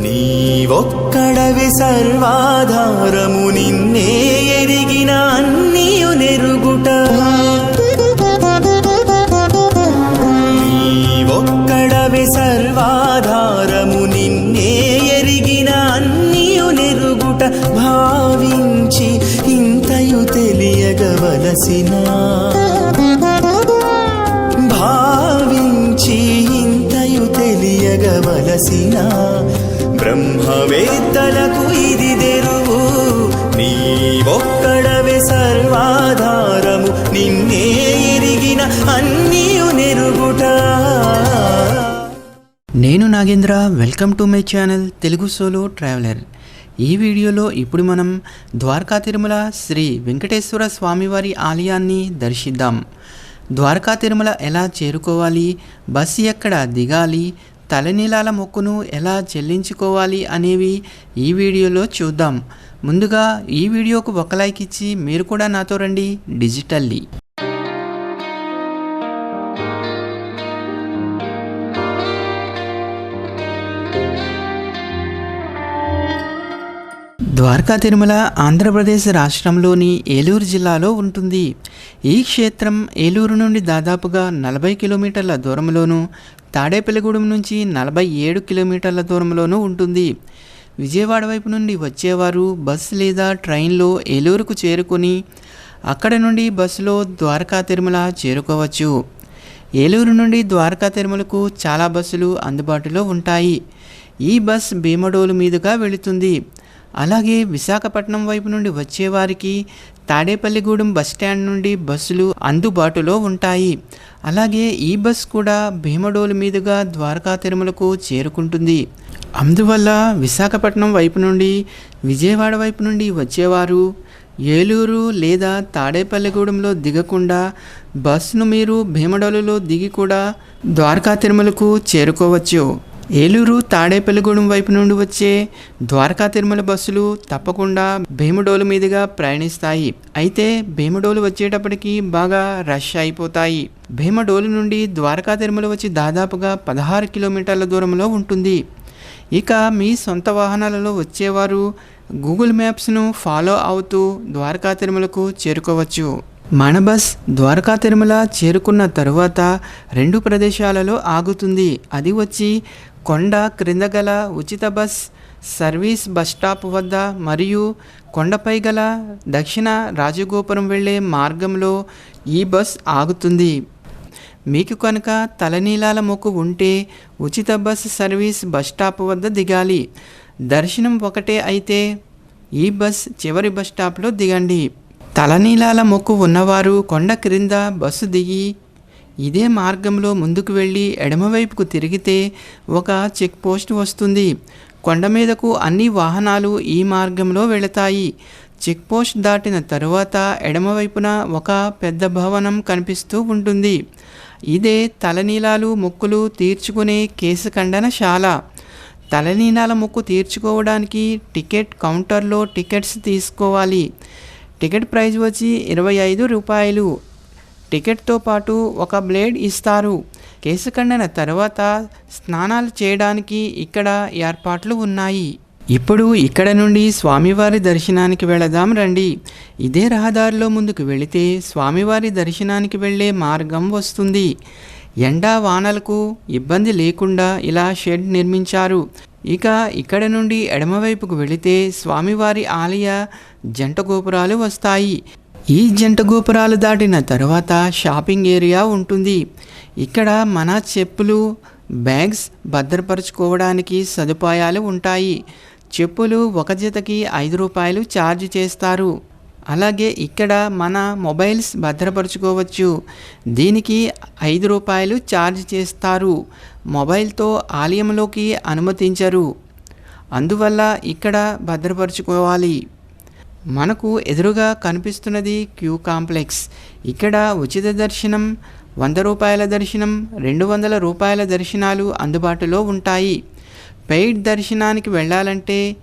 నీవొక్కడవి సర్వాధారము నిన్నే ఎరిగిన అన్నీయు నెరుగుట. నీవొక్కడవి సర్వాధారము నిన్నే ఎరిగిన అన్నీయు నెరుగుట. భావించి ఇంతయు తెలియగవలసిన భావించి ఇంతయు తెలియగవలసినా బ్రహ్మవేత్తలకు ఇది తెరువు ఒక్కడవే సర్వాధారము నిన్నే ఎరిగిన అన్నియు నెరుగుట నేను Nagendra welcome to my channel Telugu solo traveller. ఈ వీడియోలో ఇప్పుడు మనం ద్వారకా తిరుమల శ్రీ వెంకటేశ్వర స్వామివారి ఆలయాన్ని దర్శిద్దాం. ద్వారకా తిరుమల ఎలా చేరుకోవాలి? బస్సు ఎక్కడ దిగాలి? తలనీలాల మొక్కును ఎలా చెల్లించుకోవాలి అనేవి ఈ వీడియోలో చూద్దాం. ముందుగా ఈ వీడియోకు ఒక లైక్ ఇచ్చి మీరు కూడా నాతో రండి డిజిటల్లీ. ద్వారకా తిరుమల ఆంధ్రప్రదేశ్ రాష్ట్రంలోని ఏలూరు జిల్లాలో ఉంటుంది. ఈ క్షేత్రం ఏలూరు నుండి దాదాపుగా నలభై కిలోమీటర్ల దూరంలోనూ తాడేపల్లిగూడెం నుంచి నలభై ఏడు కిలోమీటర్ల దూరంలోనూ ఉంటుంది. విజయవాడ వైపు నుండి వచ్చేవారు బస్ లేదా ట్రైన్లో ఏలూరుకు చేరుకొని అక్కడ నుండి బస్సులో ద్వారకా తిరుమల చేరుకోవచ్చు. ఏలూరు నుండి ద్వారకా తిరుమలకు చాలా బస్సులు అందుబాటులో ఉంటాయి. ఈ బస్ భీమడోలు మీదుగా వెళుతుంది. అలాగే విశాఖపట్నం వైపు నుండి వచ్చేవారికి తాడేపల్లిగూడెం బస్టాండ్ నుండి బస్సులు అందుబాటులో ఉంటాయి. అలాగే ఈ బస్ కూడా భీమడోలు మీదుగా ద్వారకా తిరుమలకు చేరుకుంటుంది. అందువల్ల విశాఖపట్నం వైపు నుండి విజయవాడ వైపు నుండి వచ్చేవారు ఏలూరు లేదా తాడేపల్లిగూడెంలో దిగకుండా బస్సును మీరు భీమడోలులో దిగి కూడా ద్వారకా తిరుమలకు చేరుకోవచ్చు. ఏలూరు తాడేపల్లిగూడెం వైపు నుండి వచ్చే ద్వారకా తిరుమల బస్సులు తప్పకుండా భీమడోలు మీదుగా ప్రయాణిస్తాయి. అయితే భీమడోలు వచ్చేటప్పటికి బాగా రష్ అయిపోతాయి. భీమడోలు నుండి ద్వారకా తిరుమల వచ్చి దాదాపుగా పదహారు కిలోమీటర్ల దూరంలో ఉంటుంది. ఇక మీ సొంత వాహనాలలో వచ్చేవారు గూగుల్ మ్యాప్స్ను ఫాలో అవుతూ ద్వారకా తిరుమలకు చేరుకోవచ్చు. మన బస్ ద్వారకా తిరుమల చేరుకున్న తరువాత రెండు ప్రదేశాలలో ఆగుతుంది. అది వచ్చి కొండ క్రింద గల ఉచిత బస్ సర్వీస్ బస్ స్టాప్ వద్ద మరియు కొండపై గల దక్షిణ రాజగోపురం వెళ్ళే మార్గంలో ఈ బస్ ఆగుతుంది. మీకు కనుక తలనీలాల మొక్కు ఉంటే ఉచిత బస్ సర్వీస్ బస్ స్టాప్ వద్ద దిగాలి. దర్శనం ఒకటే అయితే ఈ బస్ చివరి బస్ స్టాప్లో దిగండి. తలనీలాల మొక్కు ఉన్నవారు కొండ క్రింద బస్సు దిగి ఇదే మార్గంలో ముందుకు వెళ్ళి ఎడమవైపుకు తిరిగితే ఒక చెక్ పోస్ట్ వస్తుంది. కొండ మీదకు అన్ని వాహనాలు ఈ మార్గంలో వెళతాయి. చెక్ పోస్ట్ దాటిన తరువాత ఎడమవైపున ఒక పెద్ద భవనం కనిపిస్తూ ఉంటుంది. ఇదే తలనీలాలు మొక్కులు తీర్చుకునే కేసు ఖండనశాల తలనీలాల మొక్కు తీర్చుకోవడానికి టికెట్ కౌంటర్లో టికెట్స్ తీసుకోవాలి. టికెట్ ప్రైజ్ వచ్చి ఇరవై ఐదు రూపాయలు. టికెట్తో పాటు ఒక బ్లేడ్ ఇస్తారు. కేసు ఖండన తర్వాత స్నానాలు చేయడానికి ఇక్కడ ఏర్పాట్లు ఉన్నాయి. ఇప్పుడు ఇక్కడ నుండి స్వామివారి దర్శనానికి వెళదాం రండి. ఇదే రహదారిలో ముందుకు వెళితే స్వామివారి దర్శనానికి వెళ్ళే మార్గం వస్తుంది. ఎండా వానలకు ఇబ్బంది లేకుండా ఇలా షెడ్ నిర్మించారు. ఇక ఇక్కడ నుండి ఎడమవైపుకు వెళితే స్వామివారి ఆలయ జంట గోపురాలు వస్తాయి. ఈ జంట గోపురాలు దాటిన తర్వాత షాపింగ్ ఏరియా ఉంటుంది. ఇక్కడ మన చెప్పులు బ్యాగ్స్ భద్రపరచుకోవడానికి సదుపాయాలు ఉంటాయి. చెప్పులు ఒక జతకి ఐదు రూపాయలు ఛార్జ్ చేస్తారు. అలాగే ఇక్కడ మన మొబైల్స్ భద్రపరచుకోవచ్చు. దీనికి ఐదు రూపాయలు ఛార్జ్ చేస్తారు. మొబైల్తో ఆలయంలోకి అనుమతించరు. అందువల్ల ఇక్కడ భద్రపరచుకోవాలి. మనకు ఎదురుగా కనిపిస్తున్నది క్యూ కాంప్లెక్స్. ఇక్కడ ఉచిత దర్శనం వంద రూపాయల దర్శనం రెండు వందల రూపాయల దర్శనాలు అందుబాటులో ఉంటాయి. పెయిడ్ దర్శనానికి వెళ్ళాలంటే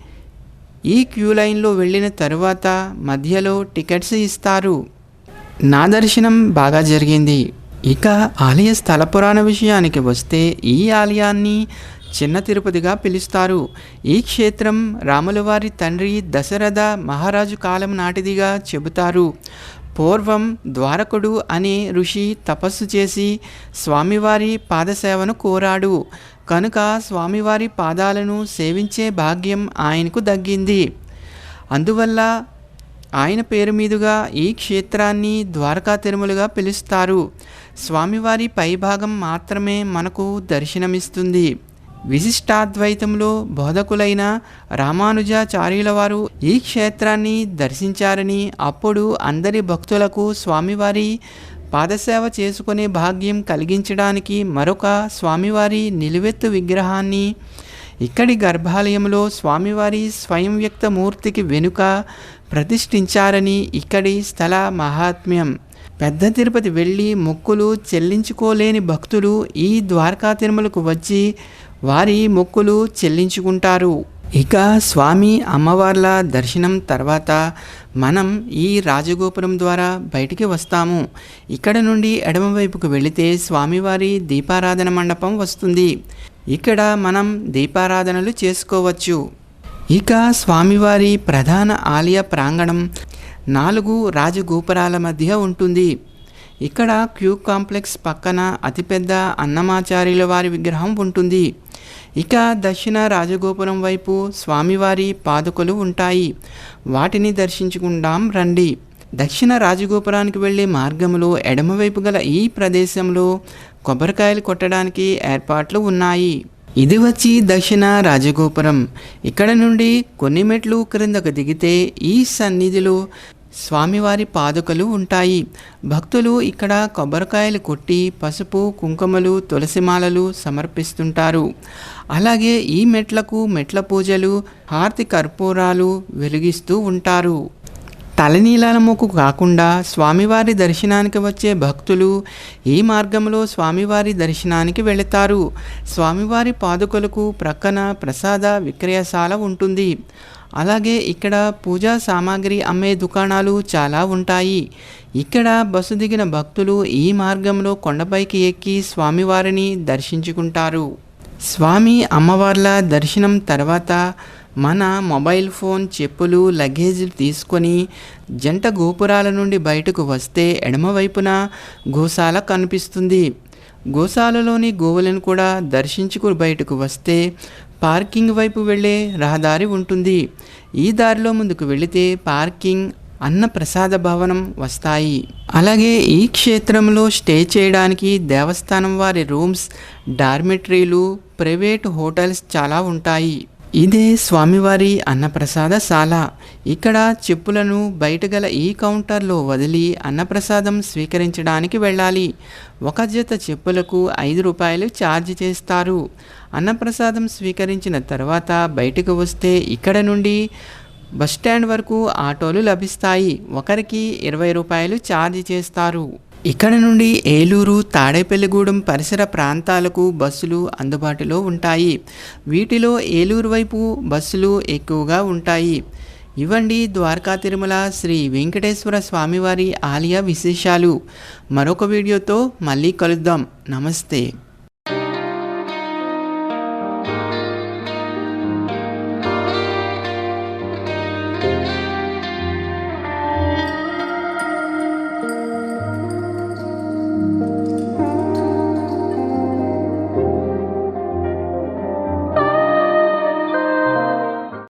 ఈ క్యూ లైన్లో వెళ్ళిన తరువాత మధ్యలో టికెట్స్ ఇస్తారు. నా దర్శనం బాగా జరిగింది. ఇక ఆలయ స్థల పురాణ విషయానికి వస్తే ఈ ఆలయాన్ని చిన్న తిరుపతిగా పిలుస్తారు. ఈ క్షేత్రం రాములవారి తండ్రి దశరథ మహారాజు కాలం నాటిదిగా చెబుతారు. పూర్వం ద్వారకుడు అనే ఋషి తపస్సు చేసి స్వామివారి పాదసేవను కోరాడు. కనుక స్వామివారి పాదాలను సేవించే భాగ్యం ఆయనకు దగ్గింది అందువల్ల ఆయన పేరు మీదుగా ఈ క్షేత్రాన్ని ద్వారకా తిరుమలగా పిలుస్తారు. స్వామివారి పైభాగం మాత్రమే మనకు దర్శనమిస్తుంది. విశిష్టాద్వైతంలో బోధకులైన రామానుజాచార్యుల వారు ఈ క్షేత్రాన్ని దర్శించారని అప్పుడు అందరి భక్తులకు స్వామివారి పాదసేవ చేసుకునే భాగ్యం కలిగించడానికి మరొక స్వామివారి నిలువెత్తు విగ్రహాన్ని ఇక్కడి గర్భాలయంలో స్వామివారి స్వయం వ్యక్త మూర్తికి వెనుక ప్రతిష్ఠించారని ఇక్కడి స్థల మహాత్మ్యం. పెద్ద తిరుపతి వెళ్ళి మొక్కులు చెల్లించుకోలేని భక్తులు ఈ ద్వారకా తిరుమలకు వచ్చి వారి మొక్కులు చెల్లించుకుంటారు. ఇక స్వామి అమ్మవార్ల దర్శనం తర్వాత మనం ఈ రాజగోపురం ద్వారా బయటికి వస్తాము. ఇక్కడ నుండి ఎడమవైపుకు వెళితే స్వామివారి దీపారాధన మండపం వస్తుంది. ఇక్కడ మనం దీపారాధనలు చేసుకోవచ్చు. ఇక స్వామివారి ప్రధాన ఆలయ ప్రాంగణం నాలుగు రాజగోపురాల మధ్య ఉంటుంది. ఇక్కడ క్యూ కాంప్లెక్స్ పక్కన అతిపెద్ద అన్నమాచార్యుల వారి విగ్రహం ఉంటుంది. ఇక దక్షిణ రాజగోపురం వైపు స్వామివారి పాదుకలు ఉంటాయి. వాటిని దర్శించుకుందాం రండి. దక్షిణ రాజగోపురానికి వెళ్ళే మార్గంలో ఎడమవైపు గల ఈ ప్రదేశంలో కొబ్బరికాయలు కొట్టడానికి ఏర్పాట్లు ఉన్నాయి. ఇది వచ్చి దక్షిణ రాజగోపురం. ఇక్కడ నుండి కొన్ని మెట్లు క్రిందకు దిగితే ఈ సన్నిధిలో స్వామివారి పాదుకలు ఉంటాయి. భక్తులు ఇక్కడ కొబ్బరికాయలు కొట్టి పసుపు కుంకుమలు తులసిమాలలు సమర్పిస్తుంటారు. అలాగే ఈ మెట్లకు మెట్ల పూజలు హార్తి కర్పూరాలు వెలిగిస్తూ ఉంటారు. తలనీలాల మొక్కు కాకుండా స్వామివారి దర్శనానికి వచ్చే భక్తులు ఈ మార్గంలో స్వామివారి దర్శనానికి వెళతారు. స్వామివారి పాదుకలకు ప్రక్కన ప్రసాద విక్రయశాల ఉంటుంది. అలాగే ఇక్కడ పూజా సామాగ్రి అమ్మే దుకాణాలు చాలా ఉంటాయి. ఇక్కడ బస్సు దిగిన భక్తులు ఈ మార్గంలో కొండపైకి ఎక్కి స్వామివారిని దర్శించుకుంటారు. స్వామి అమ్మవార్ల దర్శనం తర్వాత మన మొబైల్ ఫోన్ చెప్పులు లగేజ్ తీసుకొని జంట గోపురాల నుండి బయటకు వస్తే ఎడమవైపున గోశాల కనిపిస్తుంది. గోశాలలోని గోవులను కూడా దర్శించుకు బయటకు వస్తే పార్కింగ్ వైపు వెళ్ళే రహదారి ఉంటుంది. ఈ దారిలో ముందుకు వెళితే పార్కింగ్ అన్న ప్రసాద భవనం వస్తాయి. అలాగే ఈ క్షేత్రంలో స్టే చేయడానికి దేవస్థానం వారి రూమ్స్ డార్మిటరీలు ప్రైవేట్ హోటల్స్ చాలా ఉంటాయి. ఇదే స్వామివారి అన్నప్రసాద శాల. ఇక్కడ చెప్పులను బయట గల ఈ కౌంటర్లో వదిలి అన్నప్రసాదం స్వీకరించడానికి వెళ్ళాలి. ఒక జత చెప్పులకు ఐదు రూపాయలు ఛార్జ్ చేస్తారు. అన్నప్రసాదం స్వీకరించిన తర్వాత బయటకు వస్తే ఇక్కడ నుండి బస్ స్టాండ్ వరకు ఆటోలు లభిస్తాయి. ఒకరికి ఇరవై రూపాయలు ఛార్జ్ చేస్తారు. ఇక్కడ నుండి ఏలూరు తాడేపల్లిగూడెం పరిసర ప్రాంతాలకు బస్సులు అందుబాటులో ఉంటాయి. వీటిలో ఏలూరు వైపు బస్సులు ఎక్కువగా ఉంటాయి. ఇవ్వండి ద్వారకా తిరుమల శ్రీ వెంకటేశ్వర స్వామివారి ఆలయ విశేషాలు. మరొక వీడియోతో మళ్ళీ కలుద్దాం. నమస్తే.